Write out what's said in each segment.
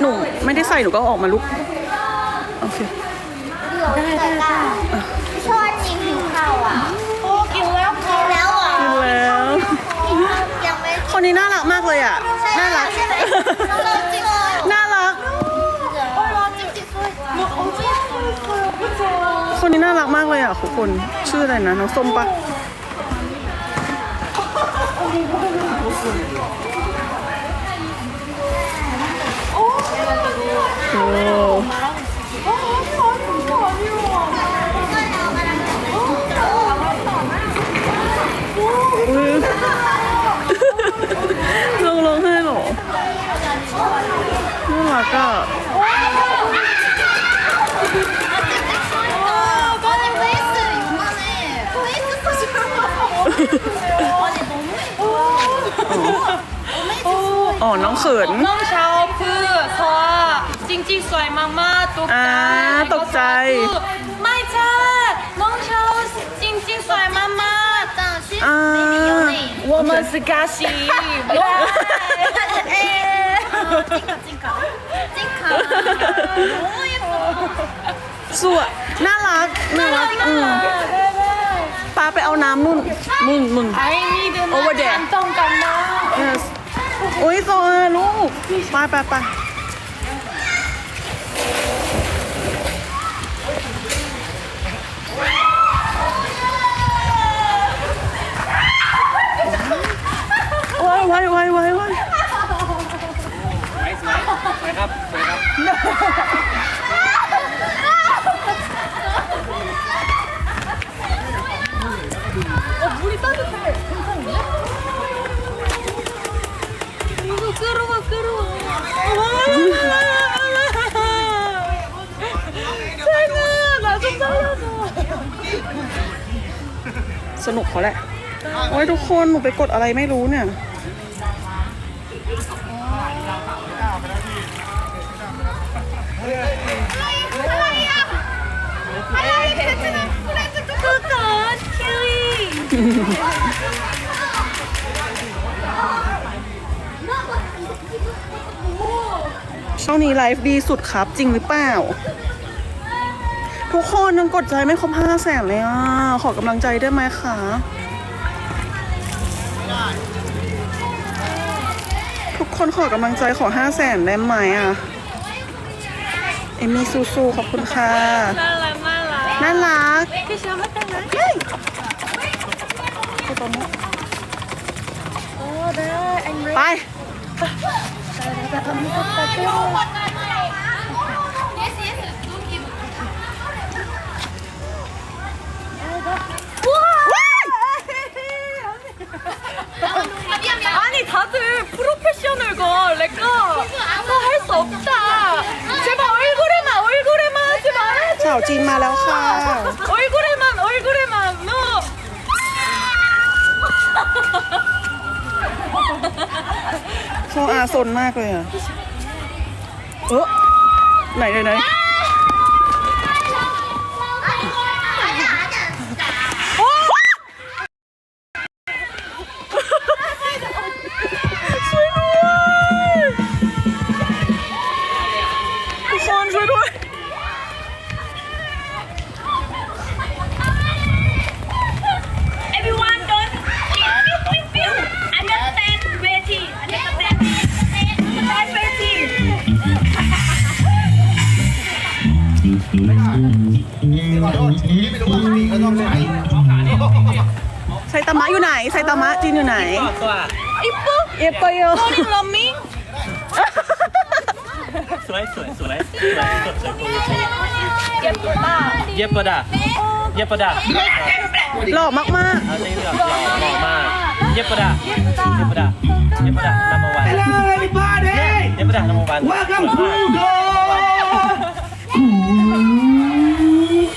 หนูไม่ได้ใส่หนูก็เอาออกมาลุกโอเคได้ได้ได้ชอบจริงหิวข้าวอะโอ้กินแล้วค่ะแล้วอะกินแล้วยังไม่คนนี้น่ารักมากเลยอะน่ารักใช่ไหมเราจริงเลยน่ารักเราจริงจริงเลยคนนี้น่ารักมากเลยอะทุกคนชื่ออะไรนะน้องส้มปะ โอ้อุ๊ยลองร้องไห้เหรอน่ารักอะ아니 นน้องเขิน น้องชาวพือเพราะจริงๆสวยมากๆตกใจตกใจ ไม่ใช่น้องชาวจริงๆสวยมากๆแต่ชื่ออ่าไม่มีอยู่ใน我们是嘎西เอ๊ะจิงกัจิงกัจิงกัสวยน่ารักน่ารักอืมปาไปเอาน้ำนุ่นนุ่นนู่นโอเวอร์เด an ต้องกันนะ yes โอ้ยโซอาลูกไปไปไปว้ายว้ายว้ายว้ายว้ายไปครับไปครับ이거 끌어와 끌어와 세나 나좀 살려줘 สนุกเขาแหละ โอ้ยทุกคนหนูไปกดอะไรไม่รู้เนี่ย 그건 킬리 ช่องนี้ไลฟ์ดีสุดครับ จริงหรือเปล่า ทุกคนยังกดใจไม่ครบห้าแสนเลยอะ ขอกำลังใจได้ไหมคะทุกคนขอกำลังใจขอห้าแสนได้ไหมอะ เอมี่ซูซูขอบคุณค่ะ น่ารักมากน่ารักพี่ชื่อว่านะเฮ้ยไป 아니 다들 프로페셔널걸. 내꺼 다할수 없다. 제발 얼굴에만 얼굴에만 하지 말아줘 吵进马了哈。얼굴 อาซนมากเลยอะ เออไหนไหนไหน ตามะอยู่ไหนไซตามะจีนอยู่ไหนตัวอิปปุอิปปุโยโคนิลอมมิสวยสวยสวยสวยสวยสวยเย็บปะดาเย็บปะดาเย็บปะดาหล่อมากมากหล่อหล่อมากเย็บปะดาเย็บปะดาเย็บปะดานัมเบอร์วันเย็บปะดานัมเบอร์วัน Welcome to the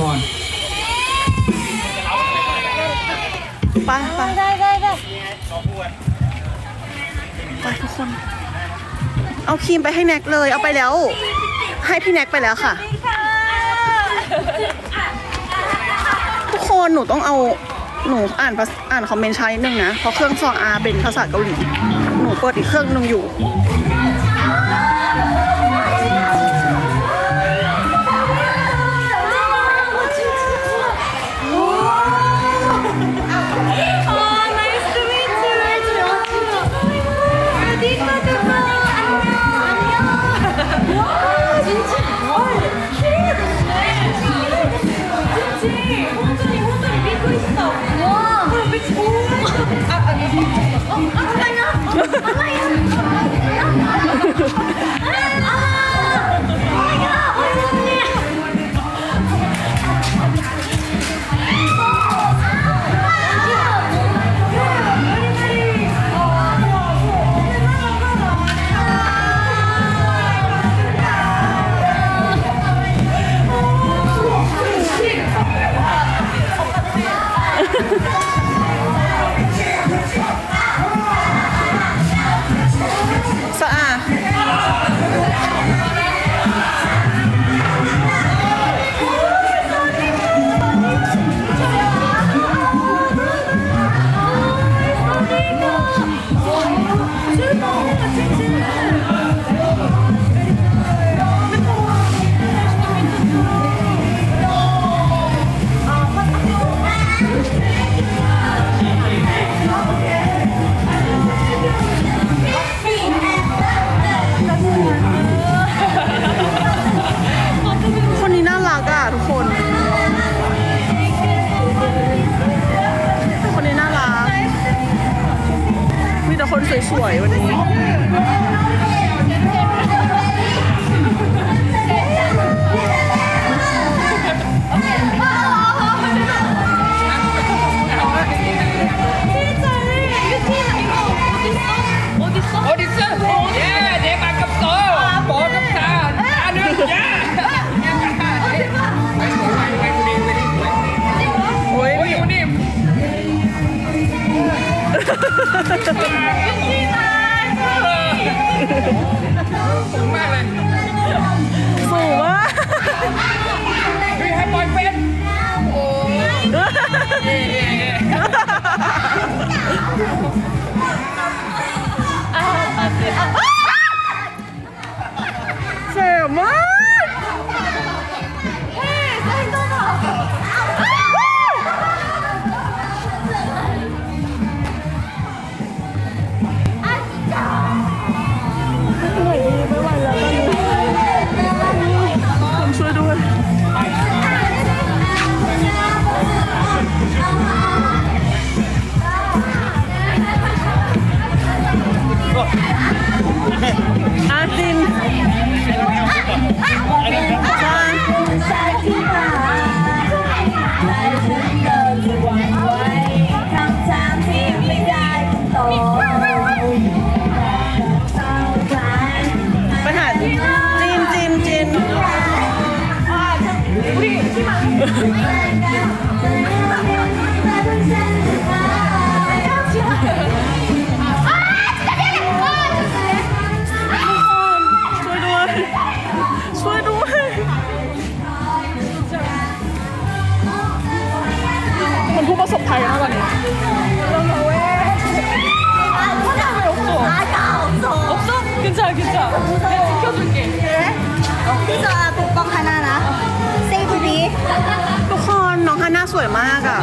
บอล ไปไปไปทุกคน เอาครีมไปให้แน็กเลย เอาไปแล้ว ให้พี่แน็กไปแล้วค่ะ ทุกคนหนูต้องเอาหนูอ่านภาษอ่านคอมเมนต์ใช้หนึ่งนะ เพราะเครื่องซองอาเป็นภาษาเกาหลี หนูเปิดอีกเครื่องหนึงอยู่ วยมากอะ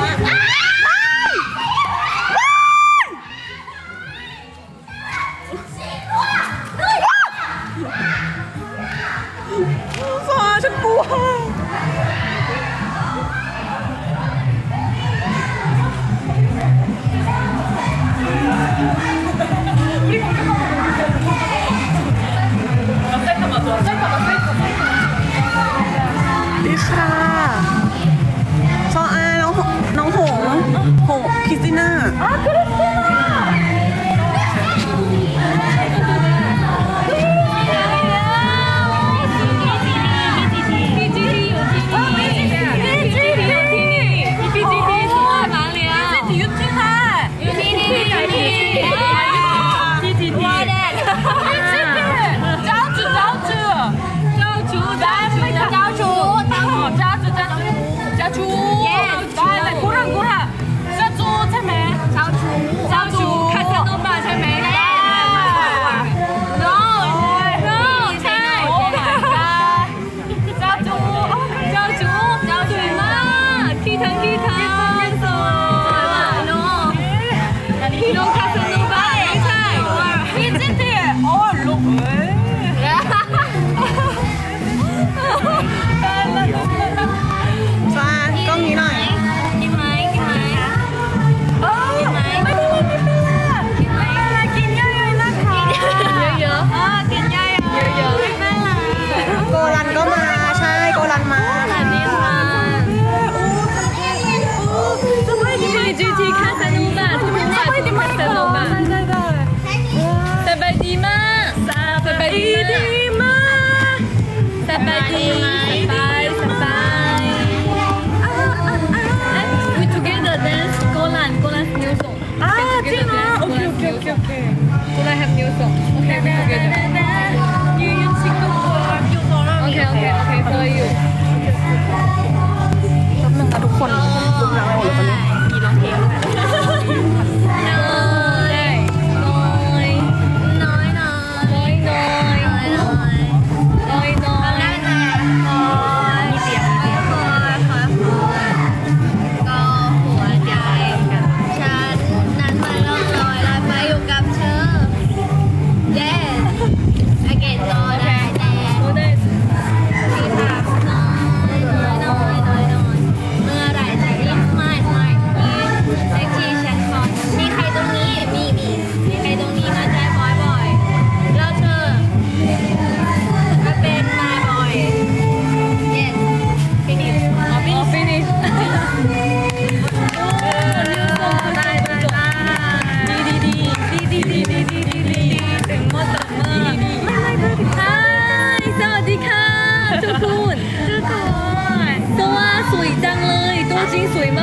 ค่ะ ดีดีมากสบายดีสบายสบาย we ah, ah, ah. together dance Golan Golan's new song. อ่าจริงเหรอโอเคโอเคโอเคโอเค Golan have new song. Okay we together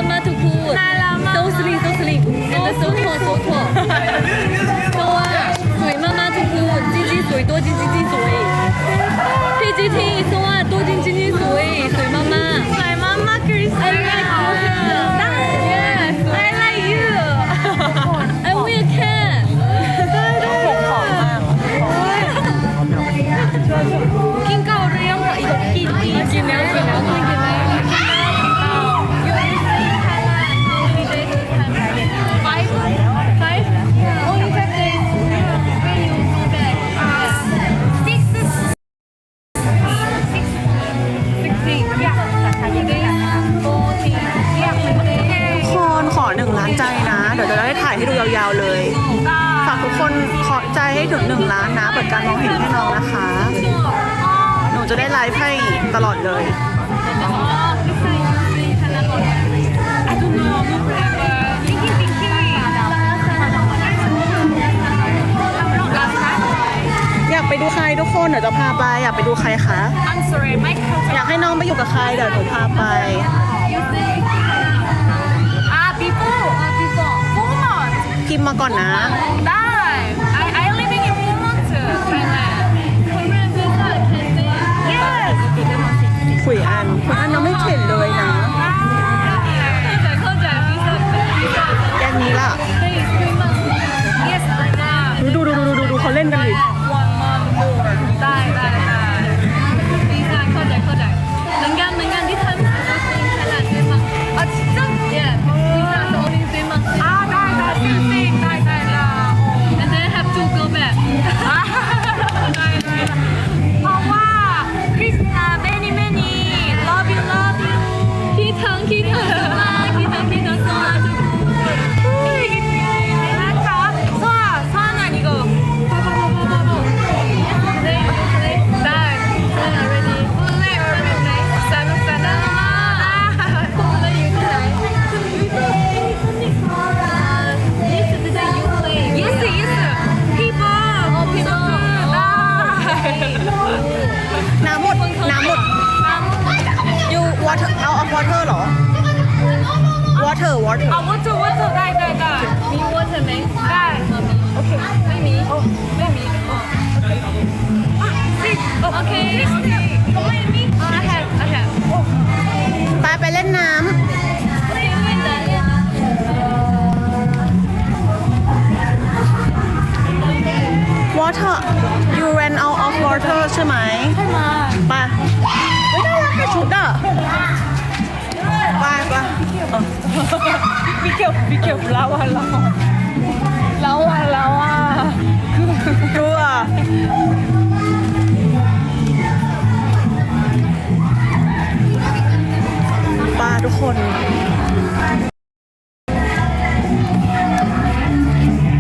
妈妈。 ดูใครคะ I'm sorry my culture อยากให้น้องไปอยู่กับใครเดี๋ยวหนูพาไป you say อะ before before four months พิมพ์มาก่อนนะ ได้ I I living in four months Thailand Korean visa can say yes ขุยอันขุยอันยังไม่เข็นเลยนะเข้าใจเข้าใจ visa visa แกงนี้ล่ะ Hey, three months. Yes, I know. ดูดูดูดูดูดูเขาเล่นกันดิ you water out of water เหรอ water water 啊，water water ได้ได้ได้มี water ไหมได้โอเคไม่มีไม่มีโอเคโอเคไม่มี I have I have ไปไปเล่นน้ำ water you ran out of water ใช่ไหมใช่มาไป ชุดอะไปไปพี่เกียวพี่เกียวเราอะเราเราอะเราอะกลัวป้าทุกคน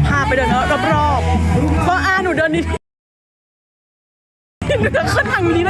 พาไปเดินรอบๆก็อาหนูเดินนี่หนูจะขึ้นทางนี้ได้ยั